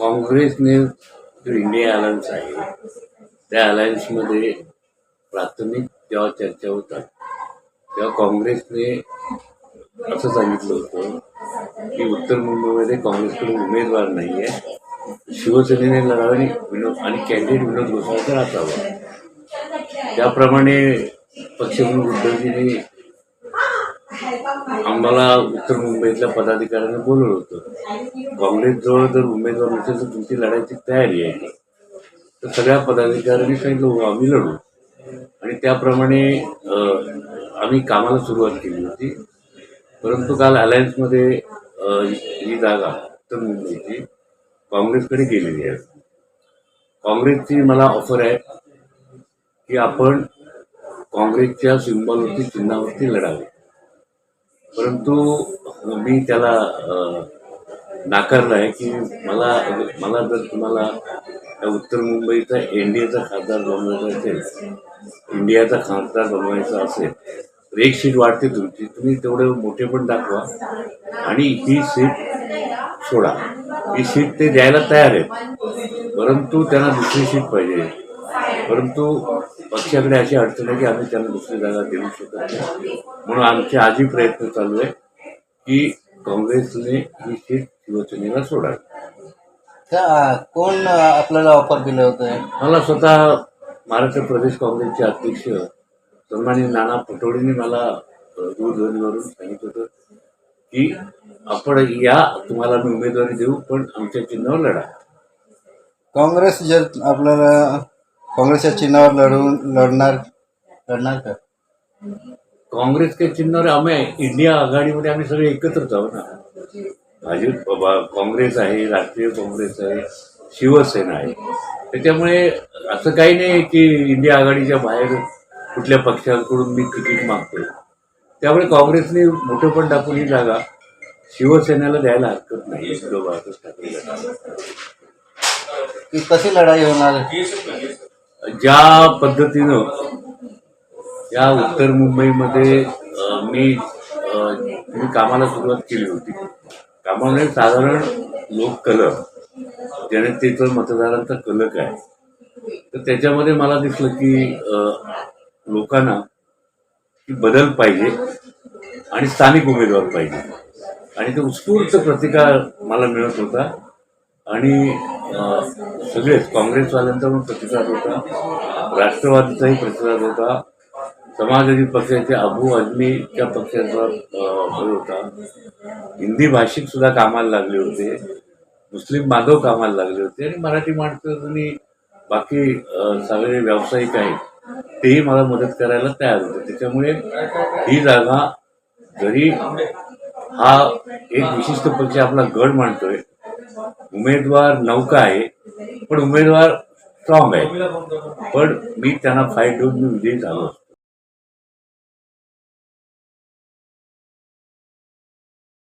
काँग्रेसने जो India alliance आहे त्या अलायन्समध्ये प्राथमिक जेव्हा चर्चा होतात तेव्हा काँग्रेसने असं सांगितलं होतं की उत्तर मुंबईमध्ये काँग्रेसकडे उमेदवार नाही आहे. शिवसेनेने लढावे आणि विनोद आणि कॅन्डिडेट विनोद गोसाळकर असावा त्याप्रमाणे पक्षप्रमुख उद्धवजींनी आम्हाला उत्तर मुंबईतल्या पदाधिकाऱ्यांना बोलवलं होतं. काँग्रेसजवळ जर उमेदवार नसेल तर तुमची लढायची तयारी आहे तर सगळ्या पदाधिकाऱ्यांनी सांगितलं हो आम्ही लढू. आणि त्याप्रमाणे आम्ही कामाला सुरुवात केली होती. परंतु काल अलायन्समध्ये ही जागा उत्तर मुंबईची काँग्रेसकडे गेलेली आहे. काँग्रेसची मला ऑफर आहे की आपण काँग्रेसच्या सिंबलवरती चिन्हावरती लढावे. परंतु मी त्याला अ, नाकारलं आहे की मला मला जर तुम्हाला त्या उत्तर मुंबईचा एनडीएचा खासदार बनवायचा असेल इंडियाचा खासदार बनवायचा असेल तर एक सीट वाढते तुमची. तुम्ही तेवढे मोठे पण दाखवा आणि ही सीट सोडा. ही सीट ते द्यायला तयार आहेत. परंतु त्यांना दुसरी सीट पाहिजे. परंतु पक्षाकडे अशी अडचण आहे की आम्ही त्यांना दुसरी जागा देऊ शकत नाही. म्हणून आमचे आजही प्रयत्न चालू आहे की काँग्रेसने ही सीट शिवसेनेला सोडावी. त्या कोण आपल्याला ऑफर दिलं होतं? मला स्वतः महाराष्ट्र प्रदेश काँग्रेसचे अध्यक्ष सन्माननीय नाना पटोलेंनी मला दूरध्वनीवरून सांगितलं होतं की आपण या तुम्हाला मी उमेदवारी देऊ पण आमच्या चिन्हावर लढा. काँग्रेस जर आपल्याला काँग्रेसच्या चिन्हावर लढवून लढणार लढणार का? काँग्रेसच्या चिन्हावर आम्ही इंडिया आघाडीमध्ये आम्ही सगळे एकत्रच आहोत ना. भाजप काँग्रेस आहे राष्ट्रीय काँग्रेस आहे शिवसेना आहे. त्याच्यामुळे असं काही नाही की इंडिया आघाडीच्या बाहेर कुठल्या पक्षाकडून मी तिकीट मागतोय. त्यामुळे काँग्रेसने मोठं पण टाकून ही जागा शिवसेनेला द्यायला हरकत नाही उद्धव ठाकरे. कशी लढाई होणार? ज्या पद्धतीनं या उत्तर मुंबईमध्ये मी मी कामाला सुरुवात केली होती. कामाने साधारण लोक कलक जनतेचं मतदारांचा कलक आहे. तर त्याच्यामध्ये मला दिसलं की लोकांना की बदल पाहिजे आणि स्थानिक उमेदवार पाहिजे. आणि ते उत्स्फूर्त प्रतिकार मला मिळत होता. आणि सगळेच काँग्रेसवाल्यांचा पण प्रतिसाद होता. राष्ट्रवादीचाही प्रतिसाद होता. समाजवादी पक्षाचे अबू आझमीच्या पक्षाचा अ, होता. हिंदी भाषिक सुद्धा कामाला लागले होते. मुस्लिम बांधव कामाला लागले होते. आणि मराठी माणसं बाकी सगळे व्यावसायिक आहेत तेही मला मदत करायला तयार होते. त्याच्यामुळे ही जागा जरी हा एक विशिष्ट पक्ष आपला गड मांडतोय उमेदवार नौका आहे पण उमेदवार स्ट्रॉंग आहे पण मी त्यांना फाईट देऊन मी विजयी झालो